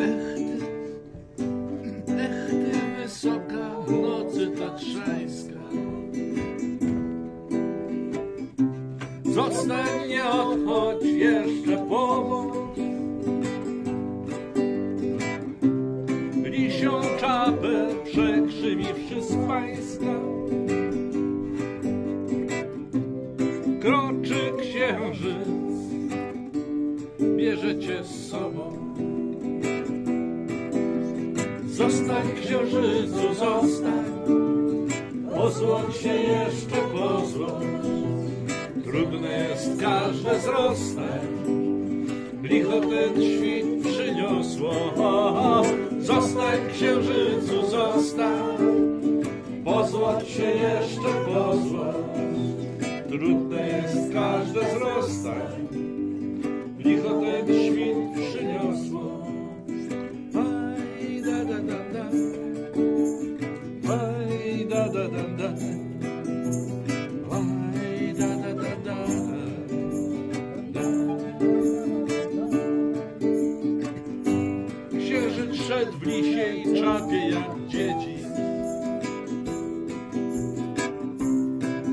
Ech ty, ech ty wysoka nocy tatrzańska. Zostań, nie odchodź jeszcze powód. Lisią czapę przekrzywiwszy z pańska. Kroczy księżyc, bierze cię z sobą. Zostań księżycu, zostań, pozłącz się jeszcze pozłącz. Trudne jest każde zrostać, licho ten świt przyniosło. Zostań księżycu, zostań, pozłącz się jeszcze pozłącz. Trudne jest każde zrostać, szedł w lisiej czapie jak dzieci.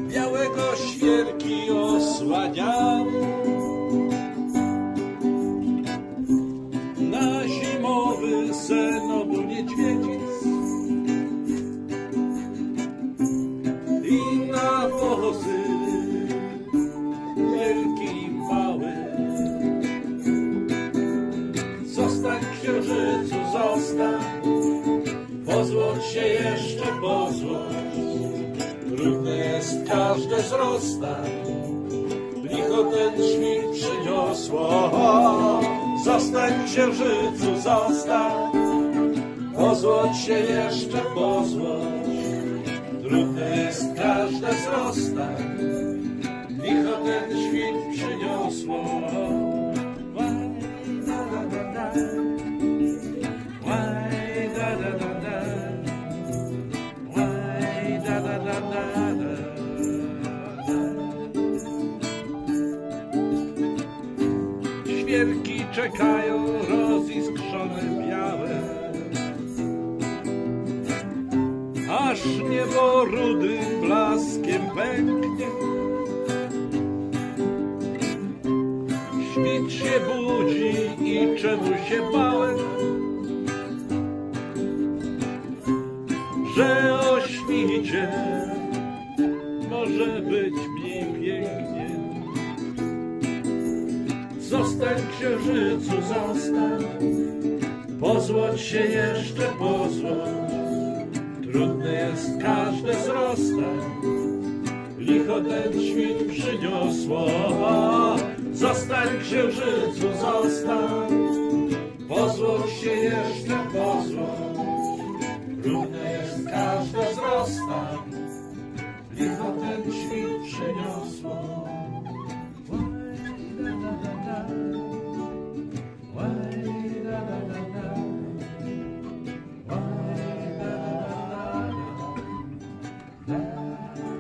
Białego świerki osłaniały. Na zimowy sen obu niedźwiedzic. I na wozy wielki i mały. Zostań księżycu, zostań, pozłącz się jeszcze, pozłącz. Trudne jest każde zrostań, licho ten świt przyniosło. Zostań księżycu, zostań, pozłącz się jeszcze, pozłącz. Trudne jest każde zrostań, Świerki czekają roziskrzone białe. Aż niebo rudym blaskiem pęknie. Świt się budzi i czemu się bałem? Że o świcie może być Zostań księżycu, zostań. Pozłoć się jeszcze, pozłoć Trudny jest każdy zrostań Licho ten świt przyniosło. Zostań księżycu, zostań. Pozłoć się jeszcze, pozłoć Trudny jest każdy zrostań Licho ten świt przyniosło. you